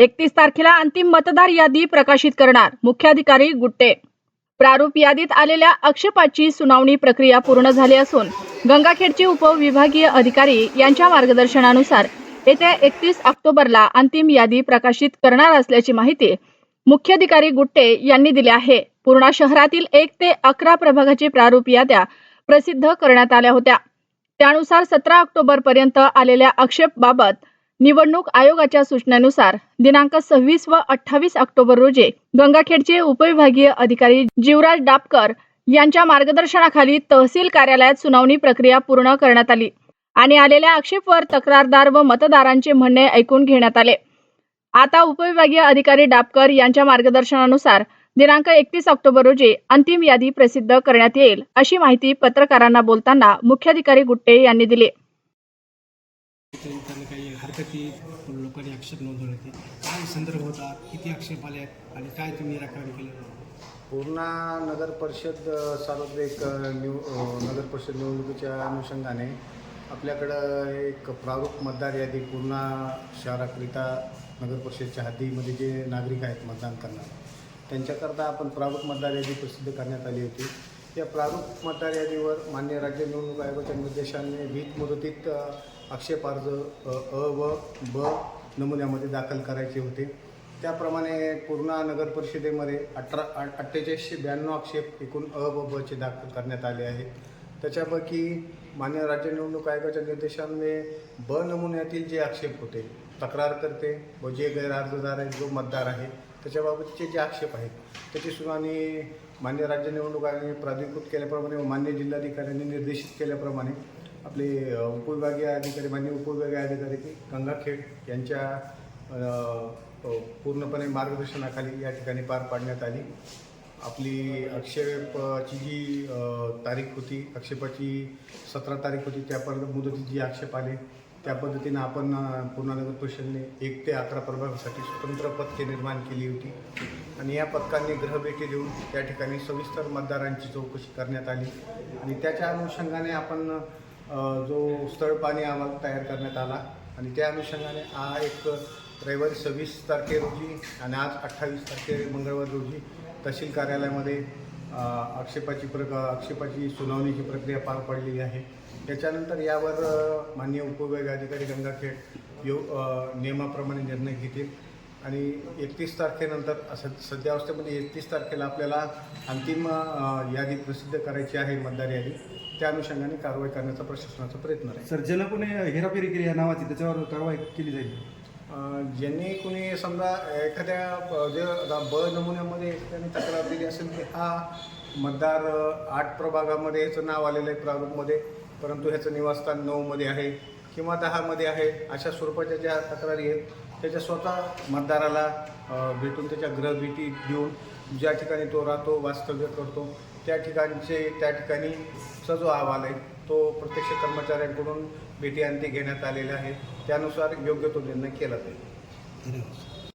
एकतीस तारखेला अंतिम मतदार यादी प्रकाशित करणार. मुख्याधिकारी गुट्टे. प्रारूप यादीत आलेल्या आक्षेपाची सुनावणी प्रक्रिया पूर्ण झाली असून गंगाखेडचे उपविभागीय अधिकारी यांच्या मार्गदर्शनानुसार येत्या एकतीस ऑक्टोबरला अंतिम यादी प्रकाशित करणार असल्याची माहिती मुख्याधिकारी गुट्टे यांनी दिली आहे. पूर्णा शहरातील एक ते अकरा प्रभागाची प्रारूप याद्या प्रसिद्ध करण्यात आल्या होत्या. त्यानुसार सतरा ऑक्टोबर पर्यंत आलेल्या आक्षेपबाबत निवडणूक आयोगाच्या सूचनेनुसार दिनांक सव्वीस व अठ्ठावीस ऑक्टोबर रोजी गंगाखेडचे उपविभागीय अधिकारी जीवराज डापकर यांच्या मार्गदर्शनाखाली तहसील कार्यालयात सुनावणी प्रक्रिया पूर्ण करण्यात आली आणि आलेल्या आक्षेपवर तक्रारदार व मतदारांचे म्हणणे ऐकून घेण्यात आले. आता उपविभागीय अधिकारी डापकर यांच्या मार्गदर्शनानुसार दिनांक एकतीस ऑक्टोबर रोजी अंतिम यादी प्रसिद्ध करण्यात येईल अशी माहिती पत्रकारांना बोलताना मुख्याधिकारी गुट्टे यांनी दिली. त्यांना काही हरकती लोकांनी आक्षेप नोंदवले. होते काय संदर्भ होता? किती आक्षेप आले आहेत आणि काय तुम्ही निराकरण केलं? पूर्णा नगर परिषद सार्वत्रिक निव नगर परिषद निवडणुकीच्या अनुषंगाने आपल्याकडं एक प्रारूप मतदार यादी पूर्णा शहराकरिता नगर परिषदच्या हद्दीमध्ये जे नागरिक आहेत मतदान करणार त्यांच्याकरता आपण प्रारूप मतदार यादी प्रसिद्ध करण्यात आली होती. या प्रारूप मतदार यादीवर मान्य राज्य निवडणूक आयोगाच्या निर्देशाने वीज मुदतीत आक्षेप अर्ज अ अ व ब नमुन्यामध्ये दाखल करायचे होते. त्याप्रमाणे पूर्णा नगर परिषदेमध्ये अठरा अठ्ठेचाळीसशे ब्याण्णव आक्षेप एकूण अ व ब दाखल करण्यात आले आहेत. त्याच्यापैकी मान्य राज्य निवडणूक आयोगाच्या निर्देशांमुळे ब नमुन्यातील जे आक्षेप होते तक्रार करते व जे गैरअर्जदार आहेत जो मतदार आहे त्याच्याबाबतचे जे आक्षेप आहेत त्याची सुनावणी मान्य राज्य निवडणूक आयोगाने प्राधिकृत केल्याप्रमाणे व मान्य जिल्हाधिकाऱ्यांनी निर्देशित केल्याप्रमाणे आपले उपविभागीय अधिकारी मान्य उपविभागीय अधिकारी की गंगाखेड यांच्या पूर्णपणे मार्गदर्शनाखाली या ठिकाणी पार पाडण्यात आली. आपली आक्षेपाची जी तारीख होती आक्षेपाची सतरा तारीख होती त्यापर्यंत मुदतीत जी आक्षेप आले. त्या पद्धतीनं आपण पूर्णानगर पूर्णा परिषदेने एक ते अकरा प्रभागासाठी स्वतंत्र पथके निर्माण केली होती. आणि या पथकांनी ग्रहभेटी देऊन त्या ठिकाणी सविस्तर मतदारांची चौकशी करण्यात आली. आणि त्याच्या अनुषंगाने आपण जो स्थळ पाणी अहवाल तयार करण्यात आला. आणि त्या अनुषंगाने हा एक रविवारी सव्वीस तारखे रोजी आणि आज अठ्ठावीस तारखे मंगळवार रोजी तहसील कार्यालयामध्ये आक्षेपाची प्र आक्षेपाची सुनावणीची प्रक्रिया पार पडलेली आहे. त्याच्यानंतर यावर उपविभागीय अधिकारी गंगाखेड यो नियमाप्रमाणे निर्णय घेतील. आणि एकतीस तारखेनंतर सद सध्यावस्थेमध्ये एकतीस तारखेला आपल्याला अंतिम यादी प्रसिद्ध करायची आहे मतदार यादी. त्या अनुषंगाने कारवाई करण्याचा प्रशासनाचा प्रयत्न राहील सर ज्यानं कोणी हेराफेरी केली या नावाची त्याच्यावर कारवाई केली जाईल? ज्यांनी कुणी समजा एखाद्या जे ब नमुन्यामध्ये एखाद्याने तक्रार दिली असेल की हा मतदार आठ प्रभागामध्ये ह्याचं नाव आलेलं आहे प्रारूपमध्ये परंतु ह्याचं निवासस्थान नऊमध्ये आहे किंवा दहामध्ये आहे अशा स्वरूपाच्या ज्या तक्रारी आहेत त्याच्या स्वतः मतदाराला भेटून त्याच्या ग्रहभेटी देऊन ज्या ठिकाणी तो राहतो वास्तव्य करतो त्या ठिकाणचे त्या ठिकाणीचा जो अहवाल आहे तो प्रत्यक्ष कर्मचाऱ्यांकडून भेटी आणते घेण्यात आलेला आहे त्यानुसार योग्य तो निर्णय केला जाईल. धन्यवाद